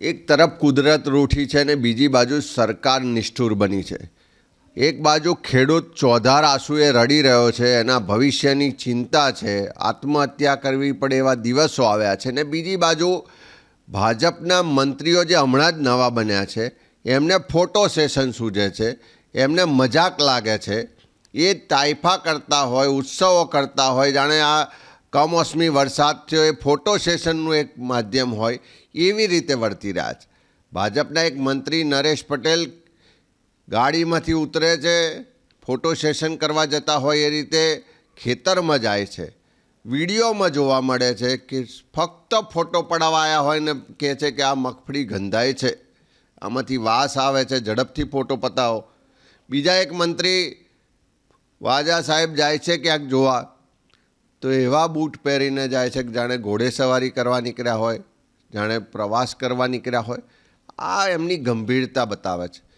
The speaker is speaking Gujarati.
એક તરફ કુદરત રૂઠી છે ને બીજી બાજુ સરકાર નિષ્ઠુર બની છે. એક બાજુ ખેડૂત ચોધાર આંસુએ રડી રહ્યો છે, એના ભવિષ્યની ચિંતા છે, આત્મહત્યા કરવી પડે એવા દિવસો આવ્યા છે ને બીજી બાજુ ભાજપના મંત્રીઓ જે હમણાં જ નવા બન્યા છે, એમને ફોટો સેશન સૂજે છે, એમને મજાક લાગે છે. એ તાઇફા કરતા હોય, ઉત્સવો કરતા હોય, જાણે આ કમોસમી વરસાદ થયો એ ફોટો સેશનનું એક માધ્યમ હોય એવી રીતે વર્તી રહ્યા છે. ભાજપના એક મંત્રી નરેશ પટેલ ગાડીમાંથી ઉતરે છે, ફોટો સેશન કરવા જતા હોય એ રીતે ખેતરમાં જાય છે. વિડીયોમાં જોવા મળે છે કે ફક્ત ફોટો પડાવવા આવ્યા હોય ને કહે છે કે આ મગફળી ગંધાય છે. આમાંથી વાસ આવે છે, ઝડપથી ફોટો પતાવો. બીજા એક મંત્રી વાજા સાહેબ જાય છે ક્યાંક જોવા. તો એવા બૂટ પહેરીને જાય છે કે જાણે ઘોડે સવારી કરવા નીકળ્યા હોય, જાણે પ્રવાસ કરવા નીકળ્યા હોય. આ એમની ગંભીરતા બતાવે છે.